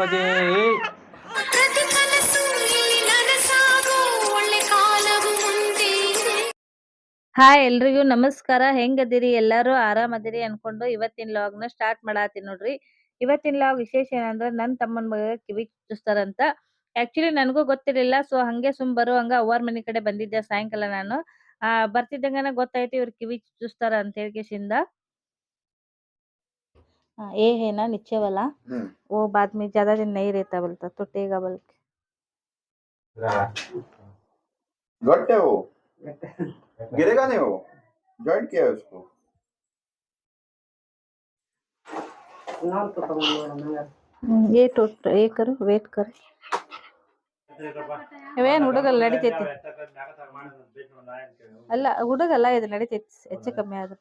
ಕಾಲವು ಹಾಯ್ ಎಲ್ರಿಗೂ ನಮಸ್ಕಾರ. ಹೆಂಗದಿರಿ? ಎಲ್ಲಾರು ಆರಾಮದಿರಿ ಅನ್ಕೊಂಡು ಇವತ್ತಿನ ಲಾಗ್ನ ಸ್ಟಾರ್ಟ್ ಮಾಡಾತಿ ನೋಡ್ರಿ. ಇವತ್ತಿನ ಲಾಗ್ ವಿಶೇಷ ಏನಂದ್ರ ನನ್ ತಮ್ಮನ್ ಮಗ ಕಿವಿ ಚುಚ್ತಾರಂತ ಆಕ್ಚುಲಿ ನನಗೂ ಗೊತ್ತಿರಲಿಲ್ಲ ಸೊ ಹಂಗೆ ಸುಮ್ ಬರೋ ಹಂಗ ಅವ್ರ ಮನಿ ಕಡೆ ಬಂದಿದ್ದೆ ಸಾಯಂಕಾಲ ನಾನು. ಆ, ಬರ್ತಿದ್ದಂಗನ ಗೊತ್ತಾಯ್ತು ಇವ್ರ ಕಿವಿ ಚುಚ್ಚಿಸ್ತಾರ ಅಂತ ಹೇಳ್ಕೇಶಿಂದ ये है ना नीचे वाला हम्म। वो बाद में ज्यादा दिन नहीं रहता बोलता टूटेगा बोल के गट है वो गिरेगा नहीं वो जॉइंट किया है उसको ಹ್ಮ್, ये टूट ये करो वेट करो ಇವೇನ್ ಹುಡುಗಲ್ಲ ನಡಿತೈತಿ ಅಲ್ಲ ಹುಡುಗಲ್ಲ ಇದು ನಡಿತೈತಿ ಹೆಚ್ಚು ಕಮ್ಮಿ ಆದ್ರೆ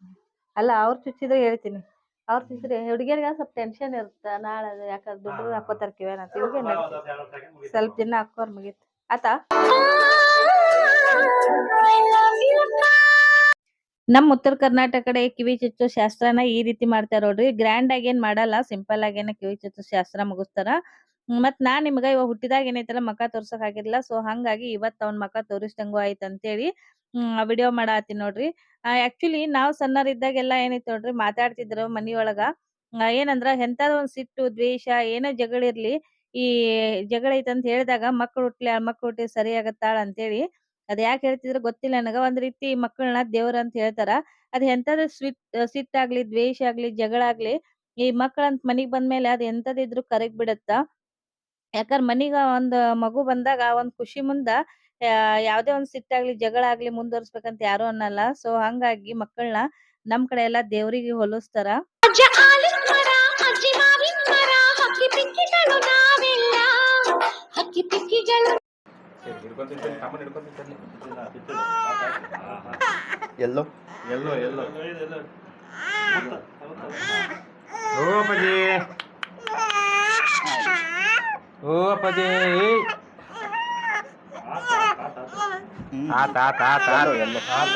ಅಲ್ಲ ಅವ್ರು ಚುಚ್ಚಿದ್ರೆ ಹೇಳ್ತೀನಿ ಅವ್ರು ಚುಚ್ಚಿದ್ರೆ ಹುಡುಗಿಯರ್ಗ ಸ್ವಲ್ಪ ಟೆನ್ಷನ್ ಇರುತ್ತೆ ನಾಳೆ ಯಾಕಂದ್ರೆ ದುಡ್ಡು ಅಪ್ಪ ಕಿವೇನಂತ ಅಂತ ಸ್ವಲ್ಪ ದಿನ ಹಾಕೋರ್ ಮುಗೀತು. ಆತಾ ನಮ್ ಉತ್ತರ ಕರ್ನಾಟಕ ಕಡೆ ಕಿವಿ ಚುಚ್ಚು ಶಾಸ್ತ್ರನ ಈ ರೀತಿ ಮಾಡ್ತಾರ ನೋಡ್ರಿ. ಗ್ರ್ಯಾಂಡ್ ಆಗಿ ಏನ್ ಮಾಡಲ್ಲ ಸಿಂಪಲ್ ಆಗೇನ ಕಿವಿ ಚುಚ್ಚು ಶಾಸ್ತ್ರ ಮುಗಿಸ್ತಾರ. ಮತ್ ನಾನ್ ನಿಮ್ಗ ಇವಾಗ ಹುಟ್ಟಿದಾಗ ಏನೈತಲ್ಲ ಮಕ ತೋರ್ಸಕ್ ಆಗಿರ್ಲಿಲ್ಲ ಸೊ ಹಂಗಾಗಿ ಇವತ್ ಅವ್ನ ಮಕ ತೋರಿಸ್ದಂಗು ಆಯ್ತ್ ಅಂತೇಳಿ ಹ್ಮ್ ವಿಡಿಯೋ ಮಾಡಾತೀನಿ ನೋಡ್ರಿ. ಆಕ್ಚುಲಿ ನಾವ್ ಸಣ್ಣರಿದ್ದಾಗೆಲ್ಲ ಏನೈತಿ ನೋಡ್ರಿ ಮಾತಾಡ್ತಿದ್ರು ಮನಿಯೊಳಗ. ಏನಂದ್ರ ಎಂತಾದ ಒಂದ್ ಸಿಟ್ಟು, ದ್ವೇಷ, ಏನೋ ಜಗಳ ಇರ್ಲಿ, ಈ ಜಗಳ ಐತ್ ಅಂತ ಹೇಳಿದಾಗ ಮಕ್ಳು ಹುಟ್ಲಿ ಮಕ್ಳು ಹುಟ್ಟಿ ಸರಿ ಆಗತ್ತಾಳ ಅಂತೇಳಿ ಅದ್ ಯಾಕೆ ಹೇಳ್ತಿದ್ರು ಗೊತ್ತಿಲ್ಲ ನನಗ. ಒಂದ್ ರೀತಿ ಮಕ್ಕಳನ್ನ ದೇವ್ರ ಅಂತ ಹೇಳ್ತಾರ. ಅದ್ ಎಂತಾದ್ರೂ ಸ್ವಿಟ್ ಸಿಟ್ಟಾಗ್ಲಿ, ದ್ವೇಷ ಆಗ್ಲಿ, ಜಗಳ ಆಗ್ಲಿ, ಈ ಮಕ್ಕಳಂತ ಮನಿಗ್ ಬಂದ್ಮೇಲೆ ಅದ್ ಎಂತದಿದ್ರು ಕರಗ್ ಬಿಡತ್ತ ಯಾಕಂದ್ರ ಮನಿಗ ಒಂದ್ ಮಗು ಬಂದಾಗ ಒಂದ್ ಖುಷಿ ಮುಂದ ಯಾವ್ದೇ ಒಂದ್ ಸಿಟ್ಟಾಗ್ಲಿ ಜಗಳ ಆಗ್ಲಿ ಮುಂದುವರ್ಸ್ಬೇಕಂತ ಯಾರು ಅನ್ನಲ್ಲ. ಸೊ ಹಂಗಾಗಿ ಮಕ್ಕಳನ್ನ ನಮ್ ಕಡೆ ಎಲ್ಲಾ ದೇವ್ರಿಗೆ ಹೋಲಿಸ್ತಾರ. ಎಲ್ಲೋ ಎಲ್ಲೋ. ಓ ಅಪ್ಪಾಜಿ. ಓ ಅಪ್ಪಾಜಿ. ಆತ ಆತ ಆತ ಆತ ಎಲ್ಲೋ ಆತ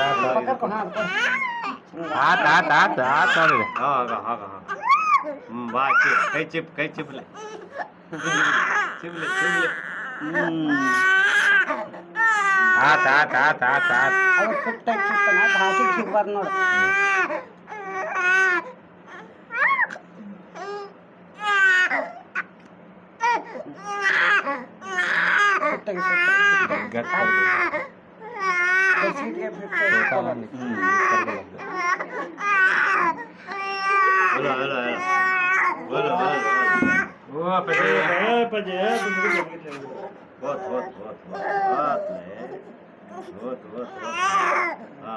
ಆತ ಆತ ಆತ ಆತ ನೋಡಿದೆ ಆಗ ಬಾ ಕೈ ಚಿಪ್ ಕೈ ಚಿಪ್ಲೆ ಚಿಪ್ಲೆ ಚಿಪ್ಲೆ ಆತ ಆತ ಅವ್ರು ಸಿಗ್ಬಾರ್ದು ನೋಡು ಹೋತ್ ಹೋತ್ ಹೋತ್ ಹೋತ್ಲೆ ಹೋತ್ ಹೋತ್ ಹಾ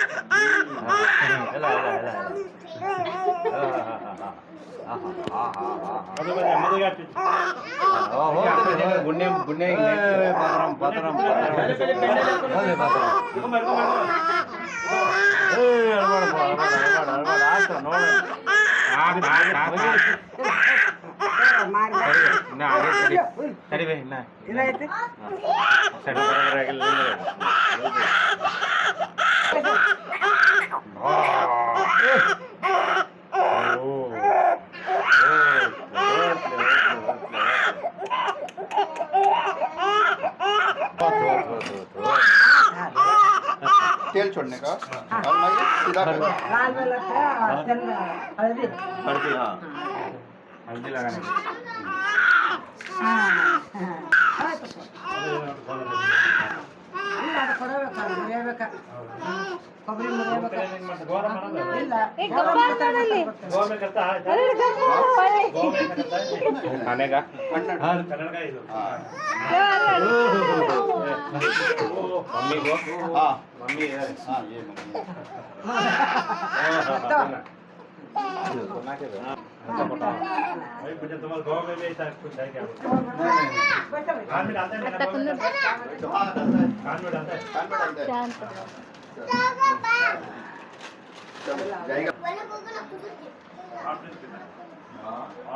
గుణ్యం గుణ్యం పదరం పదరం సరిపోయిందా సరే नहीं छोड़ने का। हाँ। अलमारी सीधा करना लाल में लगता हाँ। है। हल्दी। हल्दी हाँ। हल्दी लगाने का हाँ। हाँ ಅದು ಕೊಡಬೇಕು ಮುರಿಯಬೇಕ ಕೊಬ್ಬರಿ ಮುರಿಯಬೇಕ ಇಲ್ಲ. ಏ ಮಮ್ಮಿ ಅನ್ನೋದಲ್ಲಿ.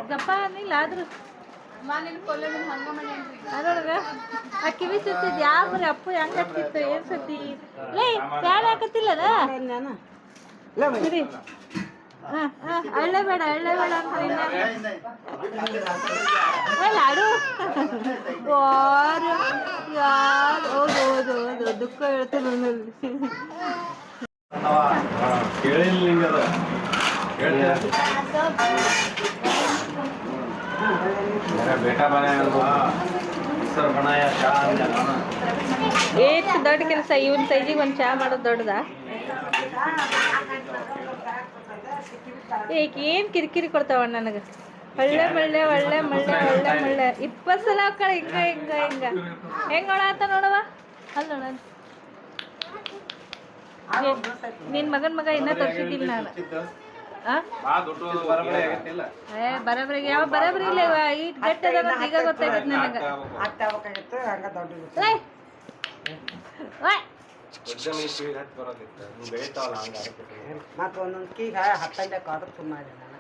ಗಪ್ಪ ಅನ್ನಿಲ್ಲ ಆದ್ರೂ. ಆ ಕಿವಿ ಸುತ್ತಿದ್ ಯಾವ ಅಪ್ಪು ಹೆಂಗ ಏನ್ ಸುತ್ತಿ? ಲೇ ಬ್ಯಾಡ ಹಾಕತ್ತಿಲ್ಲದ ಅಳ್ಳೆಬೇಡ ಅಳ್ಳೆಬೇಡ ಅಂತ ಲಾಡು ಯಾರು? ಯಾರು? ಓದು ಓದು ಓದು ದುಃಖ ಹೇಳ್ತು ನನ್ನಲ್ಲಿ. ಬೇಟಾ ಮನೆ ಏಟ್ ದೊಡ್ಡ ಕೆಲಸ, ಇವನ್ ಸೈಜಿಗೆ ಒಂದ್ ಚಾ ಮಾಡೋದು ದೊಡ್ಡದ? ಈಗ ಏನ್ ಕಿರಿಕಿರಿ ಕೊಡ್ತಾವ ನನಗ? ಒಳ್ಳೆ ಮಳ್ಳೆ ಒಳ್ಳೆ ಮಳ್ಳೆ ಒಳ್ಳೆ ಮಳ್ಳೆ. ಇಪ್ಪತ್ ಸಲ ಹಾಕಳ ಹಿಂಗ ಹಿಂಗ ಹಿಂಗ. ನೋಡ ಅಂತ ನೋಡವ ಅಲ್ಲ ನೋಡ ನಿನ್ ಮಗನ್ ಮಗ ಇನ್ನ ತರ್ಸಿದ್ದೀನಿ ನಾನು. ದುಡ್ಡು ಏ ಬರಬ್ರಿಗೆ ಯಾವ ಬರಬರಿ ಇಲ್ಲ ಇವ ಈ ಗಟ್ಟಿ ಅದ ಅಂತ ಈಗ ಗೊತ್ತಾಗಿತ್ತು ನನಗ. ಅತ್ತ ಆಗ್ಬೇಕಾಗಿತ್ತು ಹಂಗ ದೊಡ್ಡದು ಏಯ್! ಓಯ್! ಮತ್ತು ಒಂದೊಂದು ಕೀಗ ಹತ್ತಂಡೆ ಕಾದ್ರ ಸುಮ್ಮನೆ ನಾನು.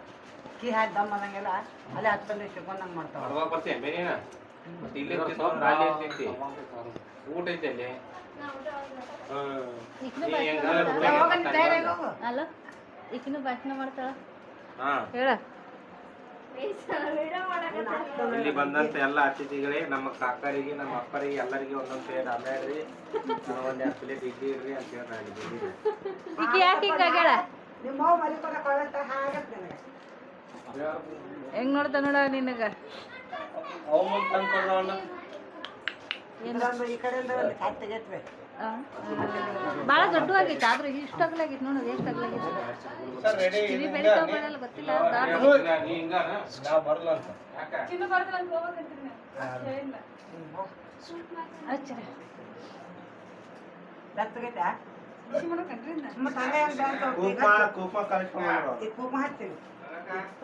ಕೀ ಹಾಕಿ ದಮ್ ಅನ್ನಂಗಿಲ್ಲ ಅಲ್ಲೇ ಹತ್ತಂಡೆ ಸಿಗೊಂಡಂಗೆ ಮಾಡ್ತಾವ ಊಟ ಐತೆ ಅಲ್ಲಿ. ಈಕಿನೂ ಈಕಿನೂ ಭಾಷಣ ಮಾಡ್ತಾಳ? ಹಾ. ಹೇಳ. ಇಲ್ಲಿ ಬಂದಂತ ಎಲ್ಲ ಅತಿಥಿಗಳೇ ನಮ್ಮ ಕಾಕರಿಗೆ ನಮ್ಮ ಅಪ್ಪರಿಗೆ ಎಲ್ಲರಿಗೆ ಒಂದೊಂದು ಪ್ಲೇಟ್ ಆಮೇಲೆ ಒಂದ್ ಎರಡು ಪ್ಲೇಟ್ ಇಡ್ಲಿ ಇಡ್ರಿ ಅಂತ ಹೇಳಿ ನಾನು ಬಂದಿದ್ದೆ ಈಕಿ ಯಾಕೆ ಹಿಂಗಾಗ್ಯಾಳ ಹೆಂಗ್ ನೋಡ್ತಾ ನೋಡ ನಿನಗ? ಈ ಕಡೆಯಿಂದ ಒಂದು ಕಾಟ್ ತೆಗೆತ್ವೆ ಆ, ದೊಡ್ಡವಾಗೈತೆ ಆದ್ರೆ ಇಷ್ಟು ಅಗಲಾಗೈತಿ ನೋಡೋದು ಎಷ್ಟು ಅಗಲಾಗೈತಿ ಸರ್ ರೆಡಿ ಕಿವಿ ಬೆಳಿತಾವ ಗೊತ್ತಿಲ್ಲ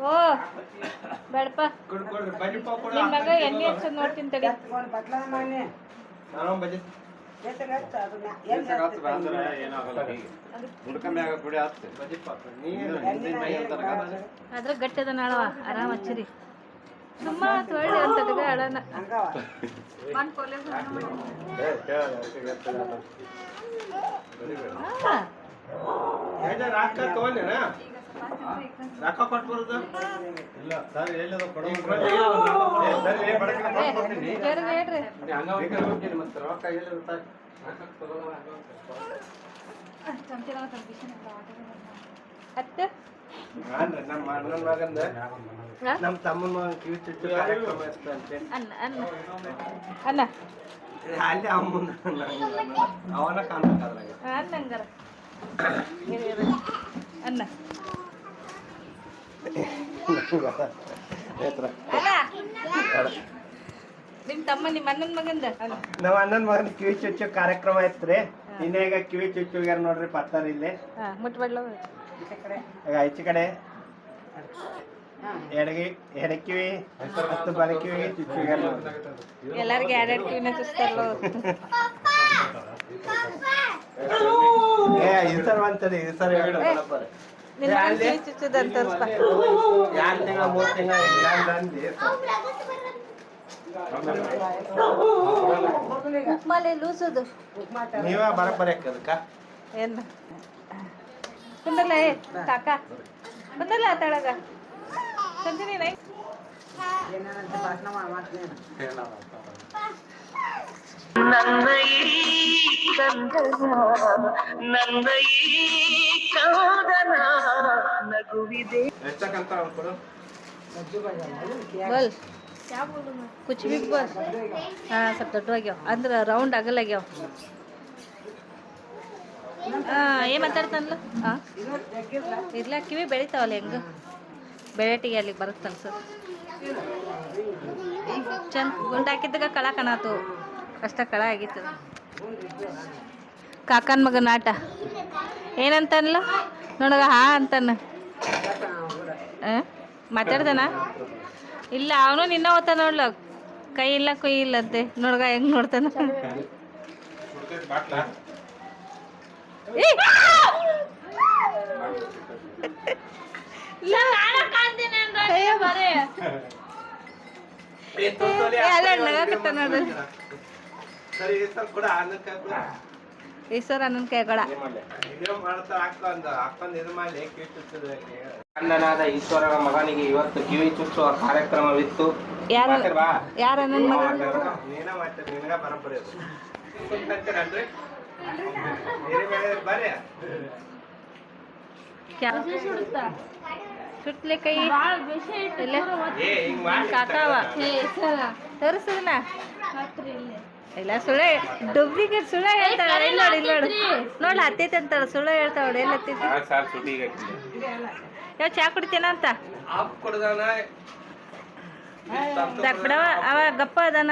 ಓ ಬೇಡಪ್ಪ. ನಿಮ್ಮ ಮಗ ಎಣ್ಣೆ ಹಚ್ಚೋದು ನೋಡ್ತೀನಿ ತಡಿ. ನಾನು ಬಜ್ಜಿ ಅಂದ್ರೆ ಅದ್ರ ಗಟ್ಟದ ನಾಳವ ಆರಾಮ್ ಹಚ್ಚಿರಿ. ಸುಮ್ಮ ಒಳ್ಳೆ ಅಂತ ಹಾ. ಏನ ರಾಕ ಕೊಟ್ಟು ಬರೋದು? ಇಲ್ಲ ಸರ್ ಎಲ್ಲದ ಕೊಡೋ. ಏ, ಹೇಳ್ರಿ ಹೇಳ್ರಿ. ಹಂಗ ಹೋಗ್ತೀನಿ ಮತ್ತೆ ರೊಕ್ಕ ಎಲ್ಲಿ ಅತ್ತೆ? ನಮ್ಮ ಅಣ್ಣನ ಮಗಂದ? ನಮ್ಮ ತಮ್ಮನ ಮಗನ್ ಕಿವಿ ಚುಚ್ಚು ಕಾರ್ಯಕ್ರಮ ಇರ್ತಂತೆ ಅನ್ನ ಅನ್ನ ಅನ್ನ ಅಲ್ಲಿ. ಅಮ್ಮನ ಅವನ ಕಾಣ್ಬೇಕಾದ್ರಾಗ ಹಂಗಾರ ಇರು, ಇರು. ಅನ್ನ ಅಲ್ಲ ನಿಮ್ ತಮ್ಮ ನಿಮ್ಮ ಅಣ್ಣನ ಮಗಂದ? ನಮ್ಮ ಅಣ್ಣನ ಮಗನ ಕಿವಿ ಚುಚ್ಚು ಕಾರ್ಯಕ್ರಮ ಐತ್ರಿ ಇನ್ನೇಗ ಕಿವಿ ಚುಚ್ಚುಗ್ಯಾರ ನೋಡ್ರಿ ಪತ್ತಾರ ಇಲ್ಲಿ. ಹೆಚ್ಚು ಮುಟ್ಬಡ್ಲ ಈಚೆ ಕಡೆ. ಎಡಗಿ ಎಡಕಿವಿ ಮತ್ತು ಬಲಕಿವಿಗೆ ಚುಚ್ಚುಗ್ಯಾರ ಎಲ್ಲಾರ್ಗೆ ಎರಡೆರಡು ಕಿವಿನ ಚುಚ್ತಾರಲ್ಲ ಏ ಈ ಸರ್ ಅಂತದೆ ಈ ಸರ್ ಹೇಳು ಎರಡ್ ತಿಂಗಳ ಮೂರ್ ತಿಂಗಳ. ಕುಕ್ಮಲೆ ಲೂಸದು. ನೀವ ಬರಬ್ಬರ ಅದಕ್ಕ? ಏನ್ ಕುಂದರ್ಲ ಏ ಕಾಕ. ಬಂದಲ್ಲ ತಳಗ. ಸಂಜಿನಿ ನೈ ನನ್ನ ಈ ಕಂದನ ನನ್ನ ಈ ಕಾದನ अभी ಬಲ್. ಕುಚ್ ಬಿ ಬಸ್. ಹಾಂ ಸ್ವಲ್ಪ ದೊಡ್ಡ ಆಗ್ಯಾವ ಅಂದ್ರೆ ರೌಂಡ್ ಆಗಲ್ಲಾಗ್ಯಾವ. ಹಾಂ ಏನು ಮಾತಾಡ್ತಾನಲ್ಲ? ಹಾಂ ಇರ್ಲ ಕಿವಿ ಬೆಳಿತಾವಲ್ಲ ಹೆಂಗ? ಬೆಳೆಟಿಗೆ ಅಲ್ಲಿಗೆ ಬರುತ್ತಲ್ಲ ಸರ್. ಚಂದ ಗುಂಡು ಹಾಕಿದ್ದಾಗ ಕಳ ಕಣಾತು. ಅಷ್ಟ ಕಳ ಆಗಿತ್ತು. ಕಾಕನ ಮಗನ ಆಟ. ಏನಂತನ್ಲ ನೋಡಗ ಹಾ ಅಂತಾನ. ಆ? ಮಾತಾಡ್ತಾನ ಇಲ್ಲ ಅವನು ನಿನ್ನ ಓದ್ತಾನ ನೋಡ್ಲ. ಕೈ ಇಲ್ಲ ಕುಯ್ ಇಲ್ಲ ಅಂತೆ. ನೋಡ್ಗ ಹೆಂಗ್ ನೋಡ್ತಾನ. ಅಲ್ಲ ನಗಾಕತ್ತಾನ ನೋಡು. ಸರಿ ಸರ್ ಕೂಡ ಅನ್ನಕ್ಕೆ ಕೂಡ ಈಶ್ವರ ನನ್ನ ಕೈಗಳ ಅಣ್ಣನಾದ ಈಶ್ವರನ ಮಗನಿಗೆ ಇವತ್ತು ಕಿವಿ ಚುಚ್ಚುವ ಕಾರ್ಯಕ್ರಮವಿತ್ತು. ಯಾರು ನನ್ನ ಮಗ? ಸುಟ್ಲೆ ಕೈ. ಕಾಕಾವ ತೋರಿಸದನ ಇಲ್ಲ ಸುಳ್ಳ ಡುಬ್ಬಿಗೆ ಸುಳ್ಳ ಹೇಳ್ತಾಳೆ. ಇಲ್ಲ ನೋಡಿ ನೋಡು. ನೋಡ್ಲ ಹತ್ತೈತೆ ಅಂತಾಳ. ಸುಳ್ಳ ಹೇಳ್ತಾವಳು ಎಲ್ಲ ಹತ್ತೈತಿ ಯಾವ ಚಾ ಕುಡಿತೇನ ಅಂತ? ಬಿಡವ ಅವ ಗಪ್ಪ ಅದಾನ.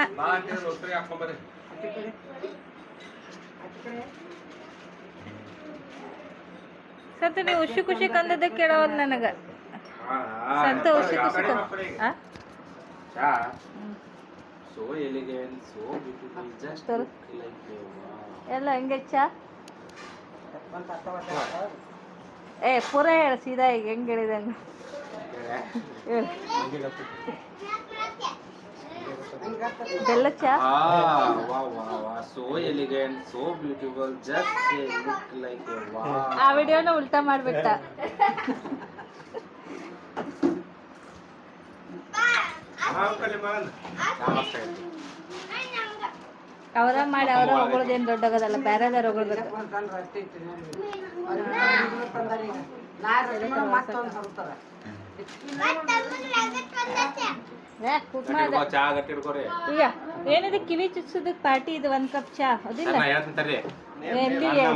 ಸಂತ ನೀವು ಖುಷಿ ಖುಷಿ ಕಂದದ ಕೇಳವಲ್ ನನಗ. ಸಂತ ಖುಷಿ ಖುಷಿ ಆ ಚಾ so elegant so beautiful just ತೋರು. ಲೈಕ್ ಎಲ್ಲ ಹೆಂಗೆ ಚಾ ಏ ಪೂರ ಹೇಳ ಸೀದಾ ಈಗ ಹೆಂಗ್ ಹೇಳಿದಂಗ ಹೇಳು. ಬೆಲ್ಲ ಚಾ Ah, wow, wow, wow. So elegant, so beautiful. Just look like a wow. ಆ ವಿಡಿಯೋನ ಉಲ್ಟಾ ಮಾಡ್ಬಿಟ್ಟ ಅವರ ಮಾಡಿ ಅವರ ಹೊಗಳದೇನು ದೊಡ್ಡಗದಲ್ಲ ಬೇರೆ ಹೊಗಳ್ಬೇಕು ಈಗ ಏನಿದೆ ಕಿವಿ ಚುಚ್ಚೋದಕ್ ಪಾರ್ಟಿ ಇದು ಒಂದ್ ಕಪ್ ಚಾ? ಅದಿಲ್ಲ.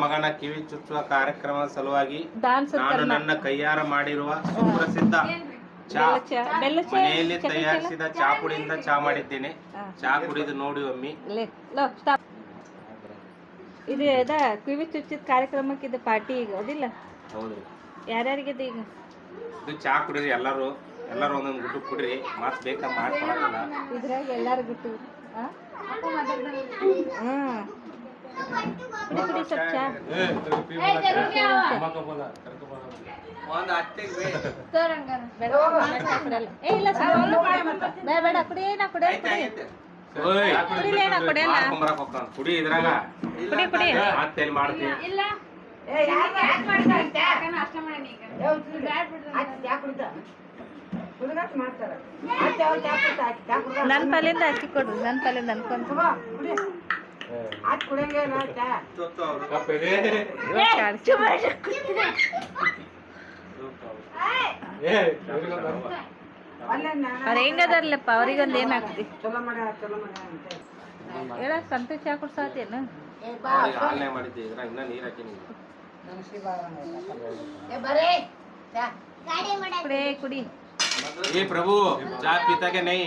ಮಗನ ಕಿವಿ ಚುಚ್ಚುವ ಕಾರ್ಯಕ್ರಮದ ಸಲುವಾಗಿ ಡಾನ್ಸ್ ನಾನು ನನ್ನ ಕೈಯಾರ ಮಾಡಿರುವ ಸುಪ್ರಸಿದ್ಧ ಚಾ ಬೆಲ್ಲ ಚಾ ಮನೆಯಲ್ಲಿ? ತಯಾರಿಸಿದ ಚಾ ಪುಡಿಯಿಂದ ಚಾ ಮಾಡಿದ್ದೇನೆ ಚಾ ಕುಡಿದು ನೋಡಿ ಒಮ್ಮಿ ಇದು ಅದ ಕಿವಿ ಚುಚ್ಚಿದ ಕಾರ್ಯಕ್ರಮಕ್ಕೆ ಇದು ಪಾರ್ಟಿ ಈಗ ಅದಿಲ್ಲ ಹೌದ್ರಿ ಯಾರ್ಯಾರಿಗಿದೆ ಈಗ ಇದು ಚಾ ಕುಡಿರಿ ಎಲ್ಲರೂ ಎಲ್ಲರೂ ಒಂದೊಂದು ಗುಟ್ಟು ಕುಡ್ರಿ ಮಾತ್ ಬೇಕಾ ಮಾಡ್ಕೊಡಲ್ಲ ಇದ್ರಾಗ ಎಲ್ಲಾರು ಗುಟ್ಟು? ಹ್ಮ್ ಕುಡಿ ಕುಡಿ ಸ್ವಲ್ಪ ಚಾ ಕುಡಿ ನಾ ಅಕ್ಕಿ ಕುಡಿ. ಕುಡಿಲೇ ನಾ ಕುಡಿಯಲ್ಲ? ಕುಡಿ ಇದ್ರಾಗ. ಕುಡಿ ಕುಡಿ. ಮತ್ತೆ ಎಲ್ಲಿ ಮಾಡ್ತೀನಿ ನನ್ನ ಪಾಲಿಂದ ಹಾಕಿ ಕೊಡ್ರಿ ನನ್ನ ಪಾಲಿಂದ ಅನ್ಕೊಂತ ಅವ್ರ ಹೆಂಗದಾರ್ಲಪ್ಪ? ಅವ್ರಿಗೊಂದು ಏನ್ ಹಾಕ್ತಿ ಹೇಳ. ಸಂತೋಷ ಹಾಕಿನಿ ಕುಡಿ ಕುಡಿ. ಏ ಪ್ರಭು ಚಾ ಪೀತಾಗೆ ನೈ.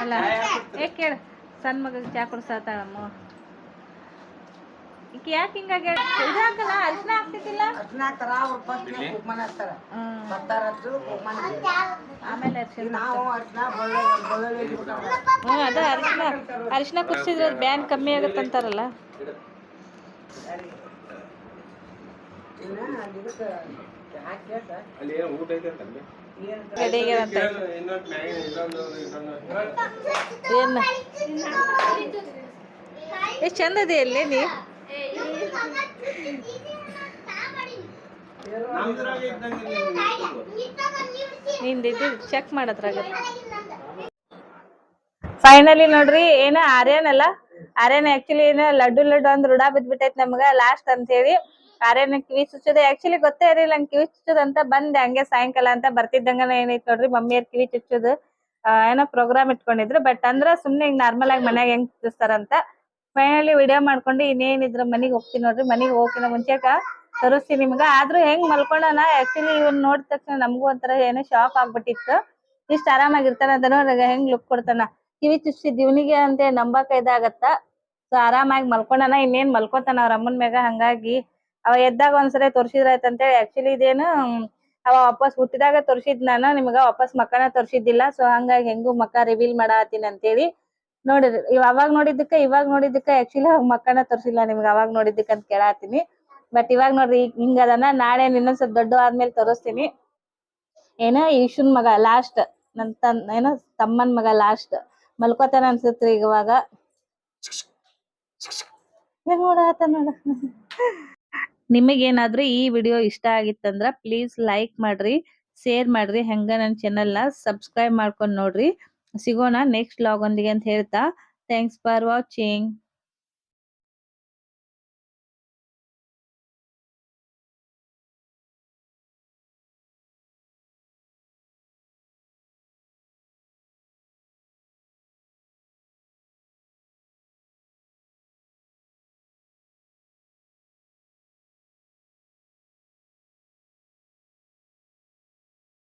ಅಲ್ಲ ಏ ಕೇಳ. ಸಣ್ಣ ಮಗ ಚಾ ಕುಡ್ಸಾತಾಳ ಯಾಕೆ ಹಿಂಗಾಗಿ ಇದಾಕಲ್ಲ ಅರಿಶಿನ ಹಾಕ್ತಿದ್ದಿಲ್ಲ ಅರ್ಶನ ಹಾಕ್ತಾರ ಆಮೇಲೆ ಫಸ್ಟ್ ಹ್ಞೂ ಅದ ಅರಿಶಿನ ಕುಕ್ಮನ ಆಮೇಲೆ ಬ್ಯಾನ್ ಕಮ್ಮಿ ಅರ್ಶನ ಅಲ್ಲಿ ಅದ ಊಟ ಐತೆ ಅಂತಂದ್ರೆ ಬ್ಯಾನ್ ಅಂತ. ಆಗುತ್ತೆ ಅಂತಾರಲ್ಲ ಏನು? ಎಷ್ಟು ಚಂದ ಇದೆ ಅಲ್ಲೇ ನೀ? ನಿಂದಿದ್ದು ಚೆಕ್ ಮಾಡದ್ರಾಗ ಫೈನಲಿ ನೋಡ್ರಿ, ಏನ ಆರ್ಯನಲ್ಲ ಆರ್ಯನ್ ಆಕ್ಚುಲಿ ಏನ ಲಡ್ಡು ಲಡ್ಡು ಅಂದ್ ರುಡಾ ಬಿದ್ಬಿಟ್ಟೈತ್ ನಮ್ಗ ಲಾಸ್ಟ್ ಅಂತ ಹೇಳಿ ಆರ್ಯನ್ ಕಿವಿ ಚುಚ್ಚೋದು. ಆಕ್ಚುಲಿ ಗೊತ್ತೇ ಇರಲಿಲ್ಲ ನಂಗೆ ಕಿವಿ ಚುಚ್ಚೋದು ಅಂತ ಬಂದೆ ಹಂಗೆ ಸಾಯಂಕಾಲ ಅಂತ ಬರ್ತಿದ್ದಂಗನ ಏನೈತ್ ನೋಡ್ರಿ ಮಮ್ಮಿಯರ್ ಕಿವಿ ಚುಚ್ಚೋದು. ಏನೋ ಪ್ರೋಗ್ರಾಮ್ ಇಟ್ಕೊಂಡಿದ್ರು ಬಟ್ ಅಂದ್ರ ಸುಮ್ನೆ ಹಿಂಗ್ ನಾರ್ಮಲ್ ಆಗಿ ಮನ್ಯಾಗ ಹೆಂಗ್ ಚುಚ್ತಾರಂತ. ಫೈನಲಿ ವಿಡಿಯೋ ಮಾಡ್ಕೊಂಡು ಇನ್ನೇನಿದ್ರ ಮನೆಗೆ ಹೋಗ್ತೀನಿ ನೋಡ್ರಿ, ಮನಿಗ್ ಹೋಗಿನ ಮುಂಚೆಕ ತೋರಿಸ್ತೀನಿ ನಿಮ್ಗ. ಆದ್ರೂ ಹೆಂಗ್ ಮಲ್ಕೊಂಡನ ಆಕ್ಚುಲಿ ಇವನ್ ನೋಡಿದ ತಕ್ಷಣ ನಮಗೂ ಒಂಥರ ಏನೋ ಶಾಕ್ ಆಗ್ಬಿಟ್ಟಿತ್ತು. ಇಷ್ಟ ಆರಾಮಾಗಿರ್ತಾನ ಅಂತ ನೋಡ್ರಿ ಹೆಂಗ್ ಲುಕ್ ಕೊಡ್ತಾನ. ಕಿವಿ ಚುಚ್ಚಿದ್ ಇವನಿಗೆ ಅಂತ ನಂಬಕ ಇದಾಗತ್ತ ಸೊ ಆರಾಮಾಗಿ ಮಲ್ಕೊಂಡನ ಇನ್ನೇನ್ ಮಲ್ಕೊತಾನ ಅವ್ರ ಅಮ್ಮನ್ ಮ್ಯಾಗ ಹಂಗಾಗಿ. ಅವ ಎದ್ದಾಗ ಒಂದ್ಸರಿ ತೋರ್ಸಿದ್ರ ಆಯ್ತಂತೇಳಿ ಆಕ್ಚುಲಿ ಇದೇನು, ಅವ ವಾಪಸ್ ಹುಟ್ಟಿದಾಗ ತೋರ್ಸಿದ್ ನಾನು, ನಿಮ್ಗ ವಾಪಸ್ ಮಕ್ಕನ ತೋರ್ಸಿದ್ದಿಲ್ಲ. ಸೊ ಹಂಗಾಗಿ ಹೆಂಗು ಮಕ್ಕ ರಿವೀಲ್ ಮಾಡಾತೀನಿ ಅಂತೇಳಿ ನೋಡಿದ್ರಿ ಇವ್ ಅವಾಗ ನೋಡಿದ್ದಕ್ಕ ಇವಾಗ ನೋಡಿದ್ದಕ್ಕ ಆಕ್ಚುಲಿ ಮಕ್ಕನ ತೋರ್ಸಿಲ್ಲ, ನಿಮ್ಗೆ ಅವಾಗ ಅಂತ ಕೇಳಾತೀನಿ. ಬಟ್ ಇವಾಗ ನೋಡ್ರಿ, ಈಗ ಹಿಂಗ ಅದನ್ನ ನಾಳೆ ಇನ್ನೊಂದ್ ಸ್ವಲ್ಪ ದೊಡ್ಡ ಆದ್ಮೇಲೆ ತೋರಿಸ್ತೀನಿ. ಏನೋ ಈಶುನ್ ಮಗ ಲಾಸ್ಟ್ ನನ್ ತನ್, ಏನ ತಮ್ಮನ್ ಮಗ ಲಾಸ್ಟ್ ಮಲ್ಕೋತಾನ ಅನ್ಸತ್ರಿ ಈಗ ಇವಾಗ. ನೋಡಾತ ನೋಡ ನಿಮಗೇನಾದ್ರೂ ಈ ವಿಡಿಯೋ ಇಷ್ಟ ಆಗಿತ್ತಂದ್ರ ಪ್ಲೀಸ್ ಲೈಕ್ ಮಾಡ್ರಿ ಶೇರ್ ಮಾಡ್ರಿ, ಹೆಂಗ ನನ್ನ ಚಾನೆಲ್ನ ಸಬ್ಸ್ಕ್ರೈಬ್ ಮಾಡ್ಕೊಂಡ್ ನೋಡ್ರಿ. ಸಿಗೋಣ ನೆಕ್ಸ್ಟ್ ಲಾಗ್ ಒಂದಿಗೆ ಅಂತ ಹೇಳ್ತಾ. Thanks for watching